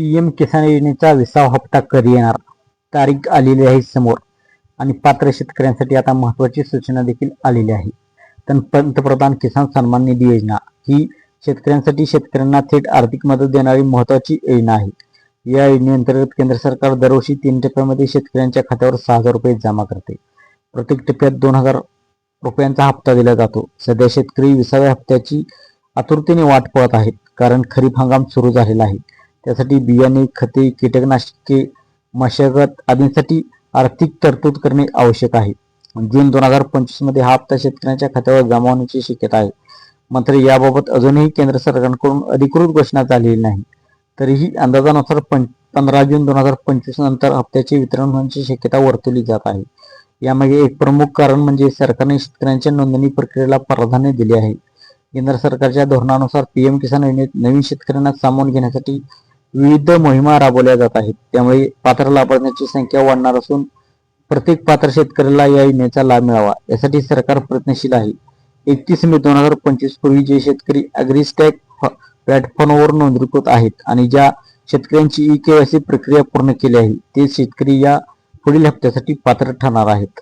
P M किसान योजनेचा विसावा हप्ता कधी येणार? तारीख आलेली आहे समोर. आणि पात्र शेतकऱ्यांसाठी आता महत्वाची सूचना देखील आलेली आहे. तर पंतप्रधान किसान सन्मान निधी योजना ही शेतकऱ्यांसाठी शेतकऱ्यांना थेट आर्थिक मदत देणारी महत्वाची योजना आहे. या योजनेअंतर्गत केंद्र सरकार दरवर्षी तीन टप्प्यामध्ये शेतकऱ्यांच्या खात्यावर सहा हजार रुपये जमा करते. प्रत्येक टप्प्यात दोन हजार रुपयांचा हप्ता दिला जातो. सध्या शेतकरी विसाव्या हप्त्याची आतुरतेने वाट पाहत आहेत कारण खरीप हंगाम सुरू झालेला आहे. त्यासाठी बियाणे खते कीटकनाशके मशागत आदींसाठी आर्थिक तरतूद करणे आवश्यक आहे. जून दोन हजार पंचवीसमध्ये हा हप्ता शेतकऱ्यांच्या खात्यावर जमा होण्याची शक्यता आहे. मात्र याबाबत अजूनही केंद्र सरकारकडून अधिकृत घोषणा झालेली नाही. तरीही अंदाजानुसार पं पंधरा जून दोन हजार पंचवीस नंतर हप्त्याचे वितरण होण्याची शक्यता वर्तवली जात आहे. यामागे एक प्रमुख कारण म्हणजे सरकारने शेतकऱ्यांच्या नोंदणी प्रक्रियेला प्राधान्य दिले आहे. केंद्र सरकारच्या धोरणानुसार पीएम किसान योजनेत नवीन शेतकऱ्यांना सामावून घेण्यासाठी विविध मोहिमा राबवल्या जात आहेत. त्यामुळे पात्र लाभार्थ्यांची संख्या वाढणार असून प्रत्येक पात्र शेतकऱ्याला या योजनेचा लाभ मिळावा. यासाठी सरकार प्रयत्नशील आहे. एकतीस मे दोन हजार पंचवीस पूर्वी जे शेतकरी अग्रिस्टॅक प्लॅटफॉर्मवर नोंदणीकृत आहेत आणि ज्या शेतकऱ्यांची ई केवायसी प्रक्रिया पूर्ण केली आहे ते शेतकरी या पुढील हप्त्यासाठी पात्र ठरणार आहेत.